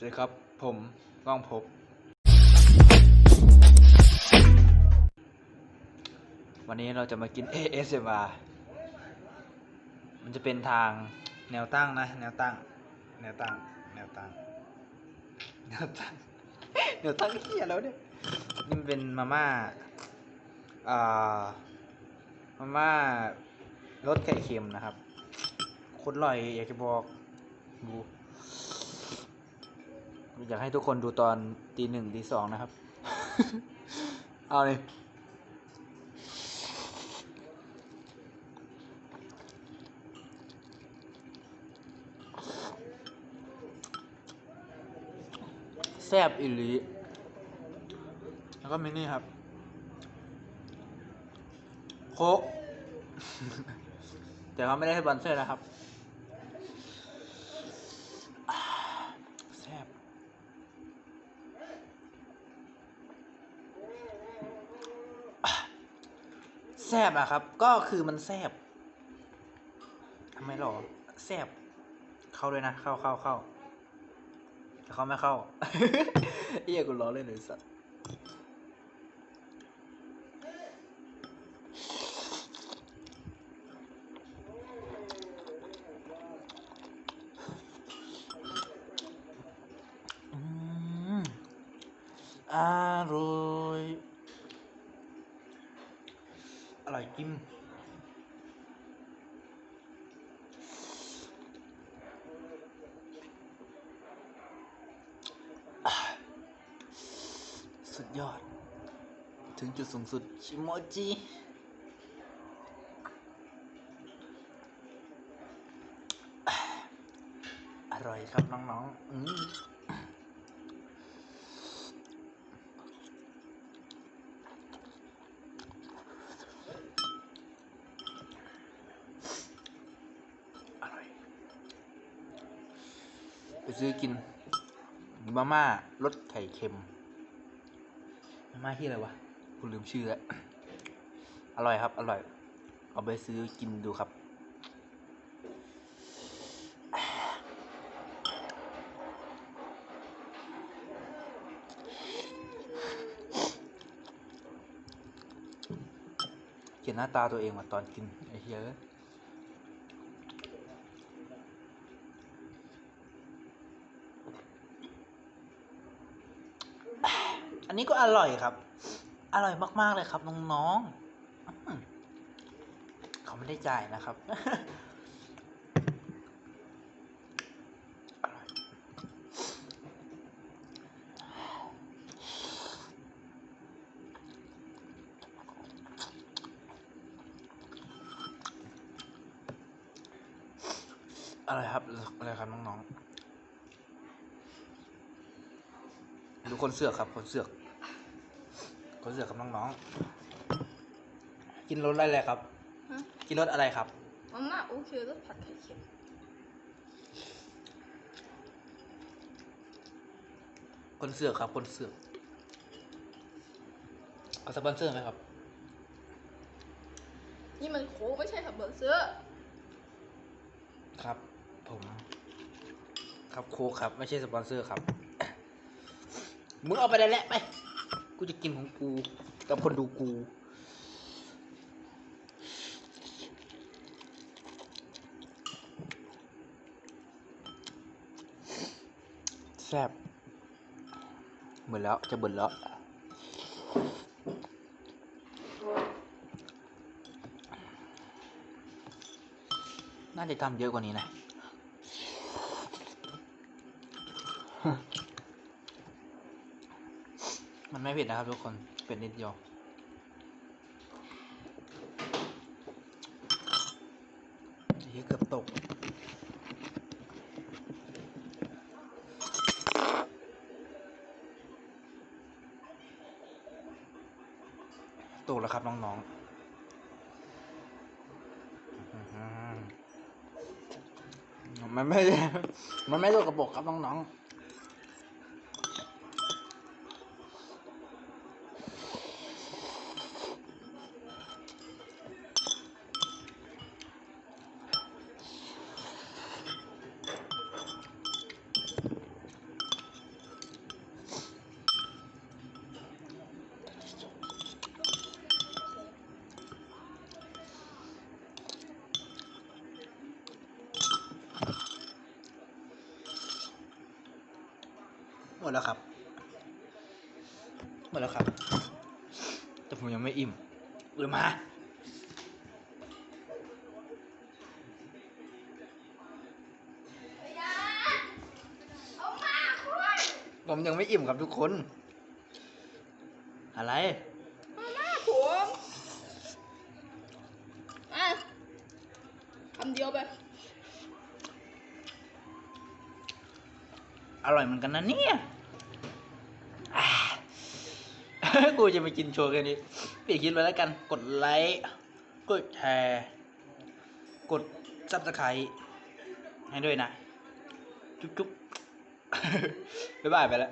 สวัสดีครับ ผมก้องภพบ วันนี้เราจะมากิน ASMR มันจะเป็นทางแนวตั้งนะ แนวตั้ง แนวตั้ง แนวตั้ง แนวตั้ง แนวตั้งเฮียแล้วเนี่ย นี่มันเป็นมาม่า อ่า มาม่ารสไข่เค็มนะครับคตรอร่อยอยากจะบอกดู อยากให้ทุกคนดูตอนตีหนึ่งตีสองนะครับ เอาเลยแซบอิลีแล้วก็มินี่ครับ โคกแต่เขาไม่ได้ให้บันเซอร์นะครับอ่าแซบ แซบอะครับ ก็คือมันแซบทำไมหรอแซบเข้าเลยนะ เข้าเข้าเข้าแต่เขาไม่เข้าเอียกูล้อเล่นเลยสัตว์อืมอร่อย อร่อยจริมสุดยอด ถึงจุดสูงสุด ชิโมจิอะอร่อยครับน้องๆ อืมอร่อย ไป ซื้อกินมาม่ารสไข่เค็มมาม่าที่อะไรวะกูลืมชื่อแล้วอร่อยครับ อร่อย เอาไปซื้อกินดูครับเขียนหน้าตาตัวเองมาตอนกินไอ้เหี้ย อันนี้ก็อร่อยครับ อร่อยมาก ๆ เลยครับน้องๆเขาไม่ได้จ่ายนะครับอร่อยอร่อยครับอร่อยครับน้องๆ ดูคนเสือกครับ คนเสือก คนเสือกครับน้องๆ กินรสอะไรเลยครับ ฮะ กินรสอะไรครับมาม่าโอเครสผัดไข่เค็มคนเสือกครับ คนเสือกเอาสปอนเซอร์ไหมครับนี่มันโค้กไม่ใช่ขับเบอร์เซอร์ครับ ผม ครับโค้กครับ ไม่ใช่สปอนเซอร์ครับ มึงเอาไปได้แล้วไป กูจะกินของกูกับคนดูกูแซบเหมือนแล้วจะเบิ่นแล้วน่าจะทำเยอะกว่านี้นะ มันไม่เผ็ดนะครับทุกคนเผ็ดนิดเดียวเฮ้ยเกือบตกตกแล้วครับ น้องๆ มันไม่ มันไม่ตกกระปรกครับ น้องๆ มดแล้วครับ หมดแล้วครับ แต่ผมยังไม่อิ่มหรือมาเอามาคุณผมยังไม่อิ่มครับทุกคน อะไรมาม่าผมอะคำเดียวไป อร่อยเหมือนกันนะเนี่ยอ่า กูจะไปกินโชว์แค่นี้พี่คิดไว้แล้วกัน กดไลค์ กดแชร์ กดซับสไครต์ให้ด้วยนะ จุ๊บจุ๊บบ๊ายบายไปแล้ว